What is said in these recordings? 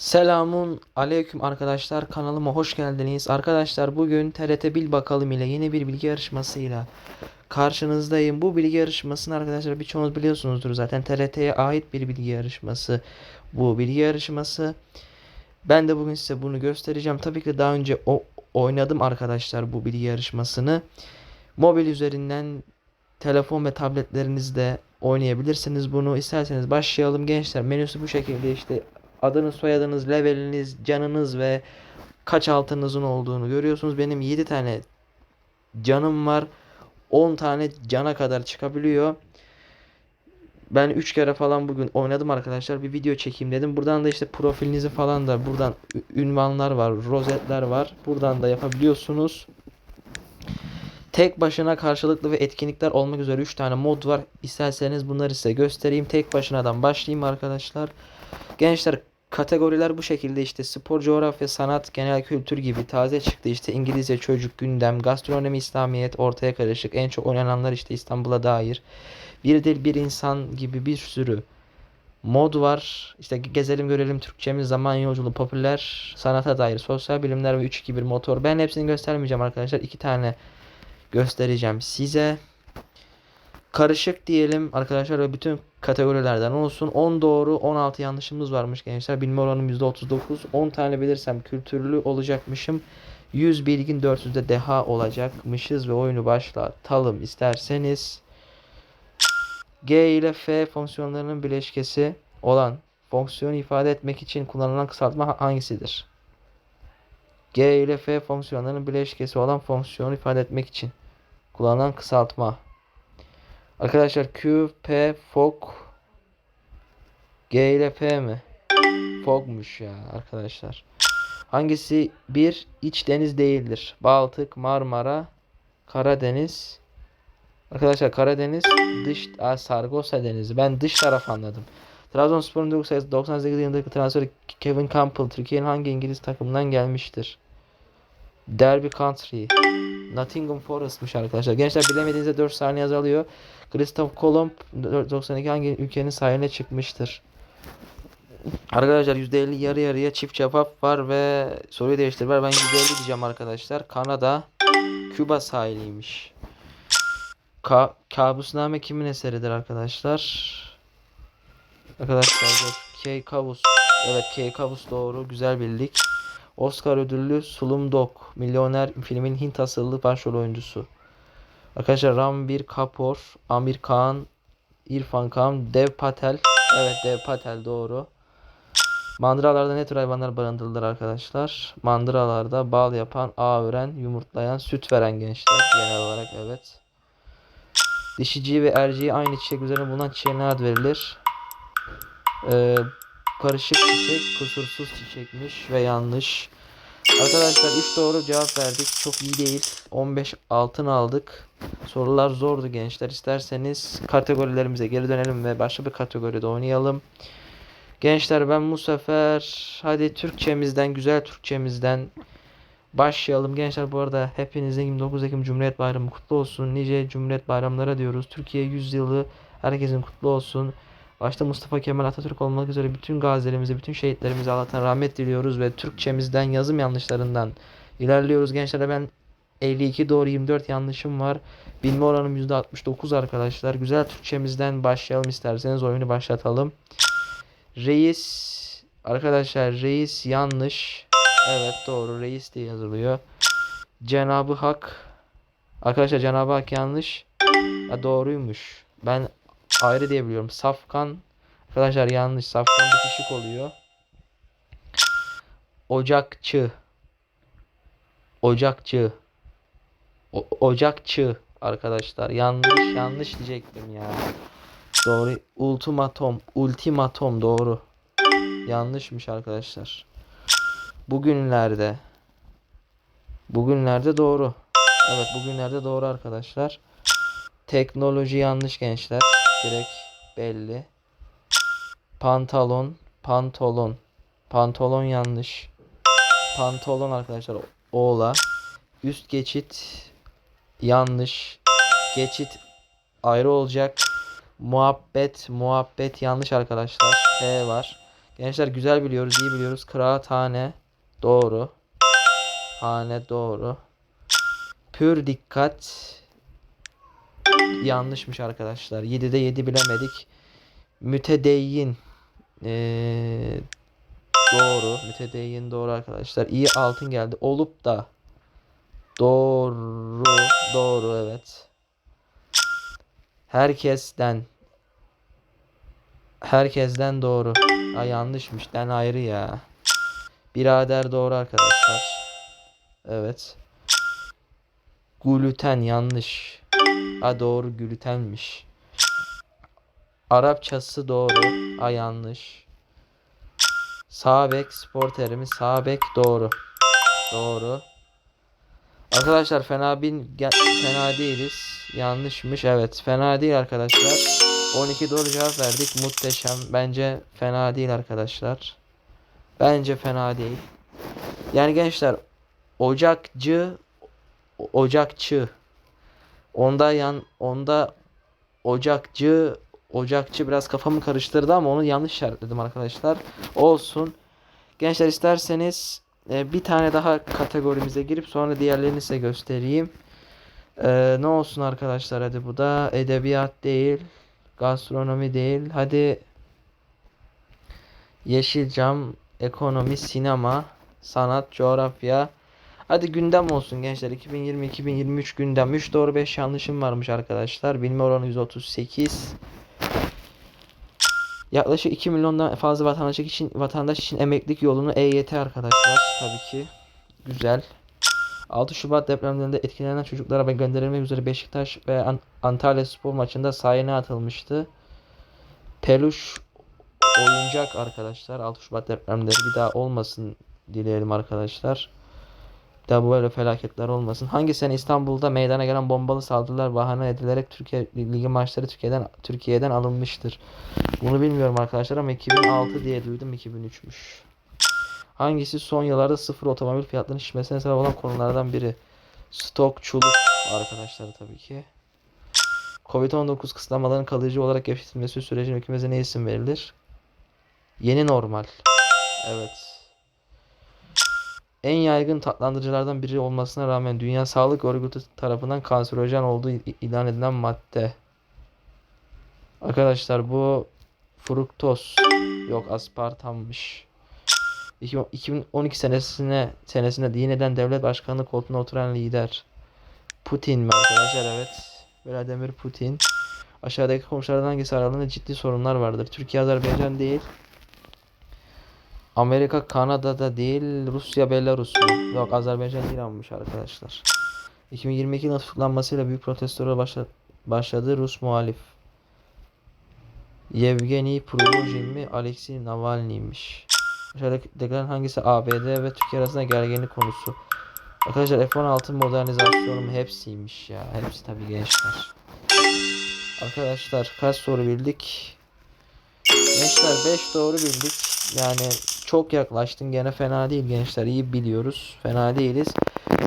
Selamun aleyküm arkadaşlar kanalıma hoş geldiniz. Arkadaşlar bugün TRT Bil Bakalım ile yeni bir bilgi yarışmasıyla karşınızdayım. Bu bilgi yarışmasını arkadaşlar birçoğunuz biliyorsunuzdur zaten TRT'ye ait bir bilgi yarışması. Bu bilgi yarışması. Ben de bugün size bunu göstereceğim. Tabii ki daha önce o oynadım arkadaşlar bu bilgi yarışmasını. Mobil üzerinden telefon ve tabletlerinizde oynayabilirsiniz bunu. İsterseniz başlayalım gençler. Menüsü bu şekilde işte adınız, soyadınız, leveliniz, canınız ve kaç altınızın olduğunu görüyorsunuz. Benim 7 tane canım var. 10 tane cana kadar çıkabiliyor. Ben 3 kere falan bugün oynadım arkadaşlar. Bir video çekeyim dedim. Buradan da işte profilinizi falan da buradan ünvanlar var, rozetler var. Buradan da yapabiliyorsunuz. Tek başına karşılıklı ve etkinlikler olmak üzere 3 tane mod var. İsterseniz bunları size göstereyim. Tek başınadan başlayayım arkadaşlar. Gençler kategoriler bu şekilde işte spor, coğrafya, sanat, genel kültür gibi taze çıktı işte İngilizce, çocuk, gündem, gastronomi, İslamiyet ortaya karışık. En çok oynananlar işte İstanbul'a dair. Bir dil, bir insan gibi bir sürü mod var. İşte gezelim görelim Türkçemiz, zaman yolculuğu, popüler, sanata dair, sosyal bilimler ve 3-2-1 motor. Ben hepsini göstermeyeceğim arkadaşlar. iki tane göstereceğim size. Karışık diyelim arkadaşlar ve bütün kategorilerden olsun. 10 doğru 16 yanlışımız varmış gençler. Bilme oranım %39. 10 tane bilirsem kültürlü olacakmışım. 100 bilgin 400'de deha olacakmışız ve oyunu başlatalım isterseniz. G ile F fonksiyonlarının bileşkesi olan fonksiyonu ifade etmek için kullanılan kısaltma hangisidir? G ile F fonksiyonlarının bileşkesi olan fonksiyonu ifade etmek için kullanılan kısaltma. Arkadaşlar Q, P, Fok G ile P mi? Fogmuş ya arkadaşlar. Hangisi bir iç deniz değildir? Baltık, Marmara, Karadeniz. Arkadaşlar Karadeniz dış Aa, Sargosa Denizi. Ben dış taraf anladım. Trabzonspor'un 98 yılındaki transferi Kevin Campbell Türkiye'nin hangi İngiliz takımından gelmiştir? Derby Country. Nottingham Forest'mış arkadaşlar. Gençler bilemediğinizde 4 saniye azalıyor. Christoph Kolomb 92 hangi ülkenin sahiline çıkmıştır? Arkadaşlar %50 yarı yarıya çift cevap var ve soruyu değiştir var. Ben %50 diyeceğim arkadaşlar. Kanada Küba sahiliymiş. Ka Kabusname kimin eseridir arkadaşlar? Arkadaşlar. Kay Kavus. Evet Kay Kavus doğru. Güzel bildik. Oscar ödüllü Slumdog Milyoner filmin Hint asıllı başrol oyuncusu. Arkadaşlar Ranbir Kapoor, Amir Khan, İrfan Khan, Dev Patel. Evet Dev Patel doğru. Mandıralarda ne tür hayvanlar barındırılır arkadaşlar? Mandıralarda bal yapan, ağ ören, yumurtlayan, süt veren gençler genel olarak evet. Dişiciyi ve erciği aynı çiçek üzerine bulunan çiçeğe ad verilir? Ee, karışık çiçek, kusursuz çiçekmiş ve yanlış. Arkadaşlar 3 doğru cevap verdik. Çok iyi değil. 15 altın aldık. Sorular zordu gençler. İsterseniz kategorilerimize geri dönelim ve başka bir kategoride oynayalım. Gençler ben bu sefer hadi Türkçemizden, güzel Türkçemizden başlayalım. Gençler bu arada hepinizin 29 Ekim Cumhuriyet Bayramı kutlu olsun. Nice Cumhuriyet Bayramlara diyoruz. Türkiye 100 yılı herkesin kutlu olsun. Başta Mustafa Kemal Atatürk olmak üzere bütün gazilerimize, bütün şehitlerimize Allah'tan rahmet diliyoruz ve Türkçemizden yazım yanlışlarından ilerliyoruz. Gençlere ben 52 doğru 24 yanlışım var. Bilme oranım %69 arkadaşlar. Güzel Türkçemizden başlayalım isterseniz oyunu başlatalım. Reis arkadaşlar reis yanlış. Evet doğru reis diye yazılıyor. Cenabı Hak arkadaşlar Cenabı Hak yanlış. Ha, doğruymuş. Ben ayrı diye biliyorum. Safkan arkadaşlar yanlış. Safkan bitişik oluyor. Ocakçı. Ocakçı. O- ocakçı arkadaşlar. Yanlış yanlış diyecektim ya. Doğru. Ultimatom. Ultimatom doğru. Yanlışmış arkadaşlar. Bugünlerde. Bugünlerde doğru. Evet bugünlerde doğru arkadaşlar. Teknoloji yanlış gençler. Direkt belli. Pantolon. Pantolon. Pantolon yanlış. Pantolon arkadaşlar. Oğla. Üst geçit yanlış. Geçit ayrı olacak. Muhabbet. Muhabbet yanlış arkadaşlar. H var. Gençler güzel biliyoruz, iyi biliyoruz. Kıraathane doğru. Hane doğru. Pür dikkat yanlışmış arkadaşlar. 7'de 7 bilemedik. Mütedeyyin ee, doğru. Mütedeyyin doğru arkadaşlar. İyi altın geldi. Olup da doğru. Doğru evet. Herkesten Herkesten doğru. Ay yanlışmış. Den ayrı ya. Birader doğru arkadaşlar. Evet. Gluten yanlış. Ha doğru glutenmiş. Arapçası doğru. A yanlış. Sağ bek spor terimi. Sağ bek doğru. Doğru. Arkadaşlar fena bin fena değiliz. Yanlışmış. Evet, fena değil arkadaşlar. 12 doğru cevap verdik. Muhteşem. Bence fena değil arkadaşlar. Bence fena değil. Yani gençler ocakçı ocakçı onda yan onda ocakçı ocakçı biraz kafamı karıştırdı ama onu yanlış işaretledim arkadaşlar. Olsun. Gençler isterseniz e, bir tane daha kategorimize girip sonra diğerlerini size göstereyim. E, ne olsun arkadaşlar hadi bu da edebiyat değil, gastronomi değil. Hadi Yeşilcam, ekonomi, sinema, sanat, coğrafya. Hadi gündem olsun gençler. 2020-2023 gündem. 3 doğru 5 yanlışım varmış arkadaşlar. Bilme oranı 138. Yaklaşık 2 milyondan fazla vatandaş için vatandaş için emeklilik yolunu EYT arkadaşlar tabii ki. Güzel. 6 Şubat depremlerinde etkilenen çocuklara gönderilmek üzere Beşiktaş ve An- Antalya Spor maçında sahine atılmıştı. Peluş oyuncak arkadaşlar. 6 Şubat depremleri bir daha olmasın dileyelim arkadaşlar. Daha böyle felaketler olmasın. Hangi sene İstanbul'da meydana gelen bombalı saldırılar bahane edilerek Türkiye Ligi maçları Türkiye'den Türkiye'den alınmıştır? Bunu bilmiyorum arkadaşlar ama 2006 diye duydum 2003'müş. Hangisi son yıllarda sıfır otomobil fiyatlarının şişmesine sebep olan konulardan biri? Stokçuluk arkadaşlar tabii ki. Covid-19 kısıtlamaların kalıcı olarak gevşetilmesi sürecinin hükümete ne isim verilir? Yeni normal. Evet. En yaygın tatlandırıcılardan biri olmasına rağmen Dünya Sağlık Örgütü tarafından kanserojen olduğu ilan edilen madde. Arkadaşlar bu fruktoz. Yok aspartammış. İki- 2012 senesine senesinde yeniden devlet başkanlığı koltuğuna oturan lider. Putin mi arkadaşlar? Evet. Vladimir Putin. Aşağıdaki komşulardan hangisi aralarında ciddi sorunlar vardır? Türkiye, Azerbaycan değil. Amerika, Kanada'da değil. Rusya, Belarus mu? Yok Azerbaycan değil almış arkadaşlar. 2022 yılında tutuklanmasıyla büyük protestolara başla başladı Rus muhalif. Yevgeni Prigozhin mi? Alexei Navalny'miş. Aşağıdakilerden hangisi ABD ve Türkiye arasında gerginlik konusu? Arkadaşlar F-16 modernizasyonu mu? hepsiymiş ya. Hepsi tabii gençler. Arkadaşlar kaç soru bildik? Gençler 5 doğru bildik. Yani çok yaklaştın. Gene fena değil gençler. İyi biliyoruz. Fena değiliz.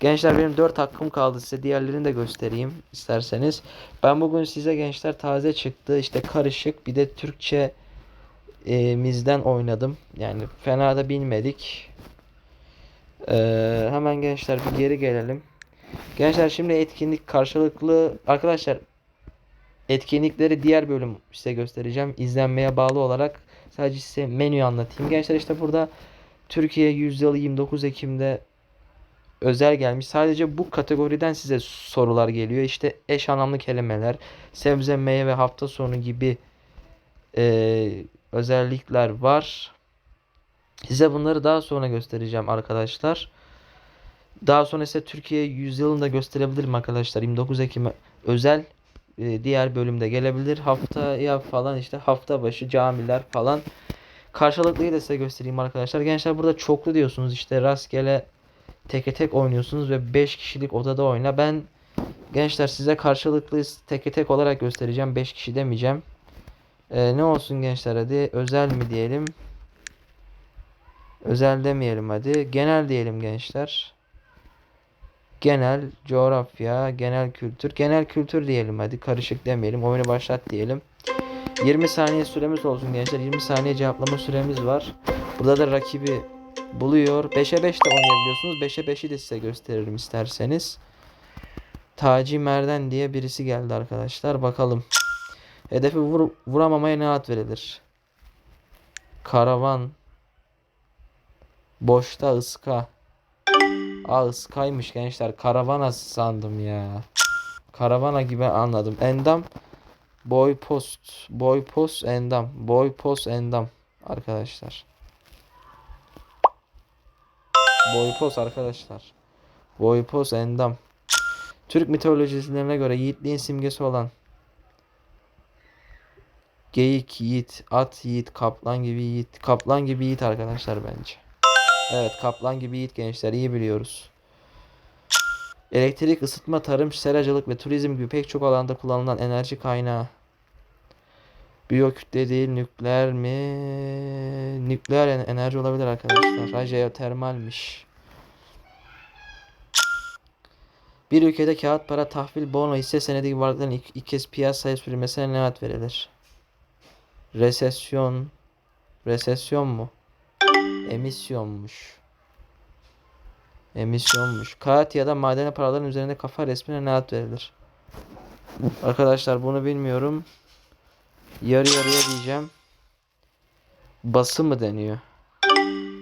Gençler benim 4 hakkım kaldı. Size diğerlerini de göstereyim isterseniz. Ben bugün size gençler taze çıktı. İşte karışık. Bir de Türkçe e, mizden oynadım. Yani fena da bilmedik. Ee, hemen gençler bir geri gelelim. Gençler şimdi etkinlik karşılıklı arkadaşlar etkinlikleri diğer bölüm size göstereceğim. İzlenmeye bağlı olarak sadece size menüyü anlatayım. Gençler işte burada Türkiye yüzyılı 29 Ekim'de özel gelmiş. Sadece bu kategoriden size sorular geliyor. İşte eş anlamlı kelimeler, sebze, meyve, hafta sonu gibi e, özellikler var. Size bunları daha sonra göstereceğim arkadaşlar. Daha sonra ise Türkiye yüzyılını da gösterebilirim arkadaşlar. 29 Ekim özel diğer bölümde gelebilir. Haftaya falan işte hafta başı camiler falan. Karşılıklıyı da size göstereyim arkadaşlar. Gençler burada çoklu diyorsunuz işte rastgele teke tek oynuyorsunuz ve 5 kişilik odada oyna. Ben gençler size karşılıklı teke tek olarak göstereceğim. 5 kişi demeyeceğim. Ee, ne olsun gençler hadi özel mi diyelim? Özel demeyelim hadi. Genel diyelim gençler. Genel coğrafya, genel kültür. Genel kültür diyelim hadi. Karışık demeyelim. Oyunu başlat diyelim. 20 saniye süremiz olsun gençler. 20 saniye cevaplama süremiz var. Burada da rakibi buluyor. 5'e 5 de oynayabiliyorsunuz. 5'e 5'i de size gösteririm isterseniz. Taci Merden diye birisi geldi arkadaşlar. Bakalım. Hedefi vur, vuramamaya ne ad verilir? Karavan. Boşta ıska. Aa ıskaymış gençler. Karavana sandım ya. Karavana gibi anladım. Endam. Boy post. Boy post endam. Boy post endam. Arkadaşlar. Boy post arkadaşlar. Boy post endam. Türk mitolojisine göre yiğitliğin simgesi olan Geyik yiğit, at yiğit, kaplan gibi yiğit. Kaplan gibi yiğit arkadaşlar bence. Evet kaplan gibi yiğit gençler iyi biliyoruz. Elektrik, ısıtma, tarım, seracılık ve turizm gibi pek çok alanda kullanılan enerji kaynağı. Biyokütle değil nükleer mi? Nükleer en- enerji olabilir arkadaşlar. Ha jeotermalmiş. Bir ülkede kağıt para, tahvil, bono, hisse senedi gibi varlıkların ilk, ilk kez piyasaya sürülmesine ne ad verilir? Resesyon. Resesyon mu? Emisyonmuş. Emisyonmuş. Kağıt ya da madeni paraların üzerinde kafa resmine ne ad verilir? Arkadaşlar bunu bilmiyorum. Yarı yarıya diyeceğim. Bası mı deniyor?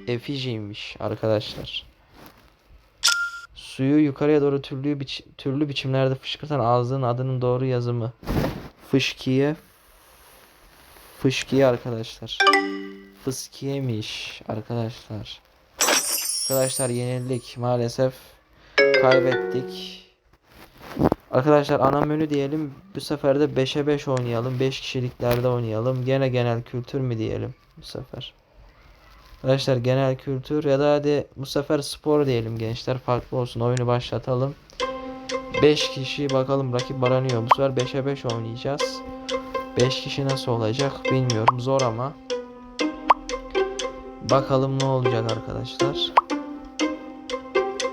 Efijiymiş arkadaşlar. Suyu yukarıya doğru türlü biç türlü biçimlerde fışkırtan ağzının adının doğru yazımı. Fışkiye. Fışkiye arkadaşlar. Fıskiyemiş arkadaşlar. Arkadaşlar yenildik maalesef. Kaybettik. Arkadaşlar ana menü diyelim. Bu sefer de 5'e 5 oynayalım. 5 kişiliklerde oynayalım. Gene genel kültür mü diyelim bu sefer. Arkadaşlar genel kültür ya da hadi bu sefer spor diyelim gençler. Farklı olsun. Oyunu başlatalım. 5 kişi bakalım rakip baranıyor. Bu sefer 5'e 5 oynayacağız. 5 kişi nasıl olacak bilmiyorum. Zor ama. Bakalım ne olacak arkadaşlar.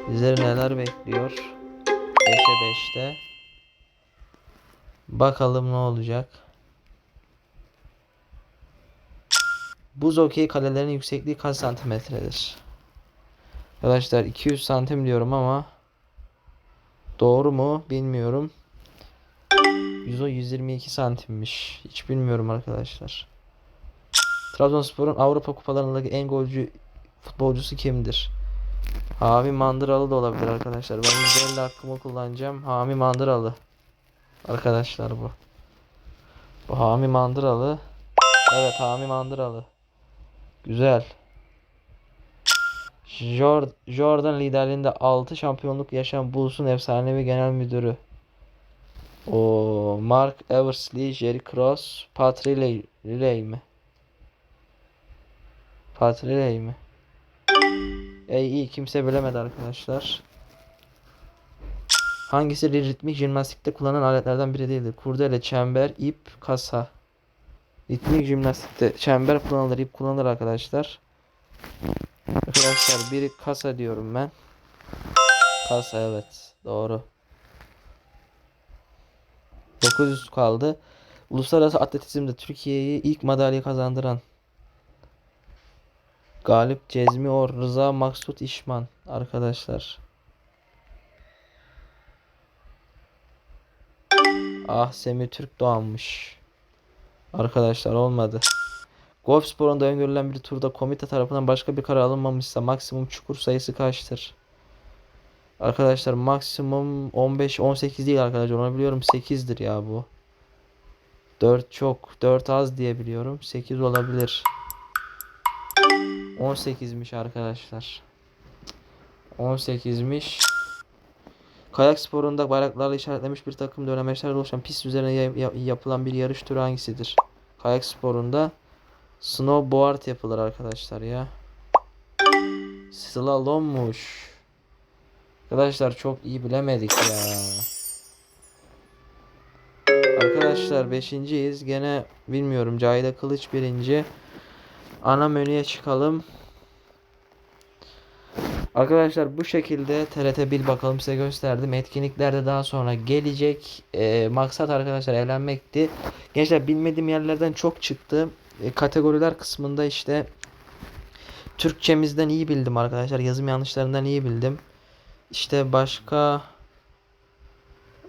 Bizleri neler bekliyor. 5'e 5'te. Bakalım ne olacak. Buz okey kalelerin yüksekliği kaç santimetredir? Arkadaşlar 200 santim diyorum ama doğru mu bilmiyorum. 100 122 santimmiş. Hiç bilmiyorum arkadaşlar. Trabzonspor'un Avrupa kupalarındaki en golcü futbolcusu kimdir? Hami Mandıralı da olabilir arkadaşlar. Ben %50 hakkımı kullanacağım. Hami Mandıralı. Arkadaşlar bu. Bu Hami Mandıralı. Evet Hami Mandıralı. Güzel. Jor- Jordan liderliğinde 6 şampiyonluk yaşayan Bulls'un efsanevi genel müdürü. O Mark Eversley, Jerry Cross, Pat Riley, Riley mi? Pat Riley mi? E iyi kimse bilemedi arkadaşlar. Hangisi ritmik jimnastikte kullanılan aletlerden biri değildir? Kurdele, çember, ip, kasa. Ritmik jimnastikte çember kullanılır, ip kullanılır arkadaşlar. Arkadaşlar biri kasa diyorum ben. Kasa evet doğru. 900 kaldı. Uluslararası atletizmde Türkiye'yi ilk madalya kazandıran Galip Cezmi Or Rıza Maksut İşman arkadaşlar. Ah Semih Türk Doğanmış. Arkadaşlar olmadı. Golf sporunda öngörülen bir turda komite tarafından başka bir karar alınmamışsa maksimum çukur sayısı kaçtır? Arkadaşlar maksimum 15 18 değil arkadaşlar onu biliyorum 8'dir ya bu. 4 çok 4 az diye biliyorum 8 olabilir. 18'miş arkadaşlar. 18'miş. Kayak sporunda bayraklarla işaretlenmiş bir takım dönemeçlerle oluşan pist üzerine ya- ya- yapılan bir yarış türü hangisidir? Kayak sporunda snowboard yapılır arkadaşlar ya. Slalommuş. Arkadaşlar çok iyi bilemedik ya. Arkadaşlar beşinciyiz. Gene bilmiyorum. Cahide Kılıç birinci. Ana menüye çıkalım. Arkadaşlar bu şekilde TRT Bil bakalım size gösterdim. Etkinlikler de daha sonra gelecek. Ee, maksat arkadaşlar eğlenmekti. Gençler bilmediğim yerlerden çok çıktı. Ee, kategoriler kısmında işte Türkçemizden iyi bildim arkadaşlar. Yazım yanlışlarından iyi bildim. İşte başka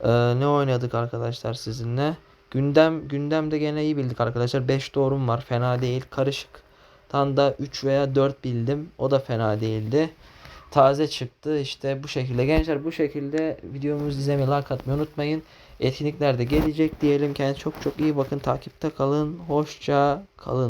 ee, ne oynadık arkadaşlar sizinle? Gündem gündemde gene iyi bildik arkadaşlar. 5 doğrum var. Fena değil. Karışıktan da 3 veya 4 bildim. O da fena değildi. Taze çıktı. İşte bu şekilde. Gençler bu şekilde videomuzu izlemeyi, like atmayı unutmayın. Etkinlikler de gelecek diyelim. Kendinize çok çok iyi bakın. Takipte kalın. Hoşça kalın.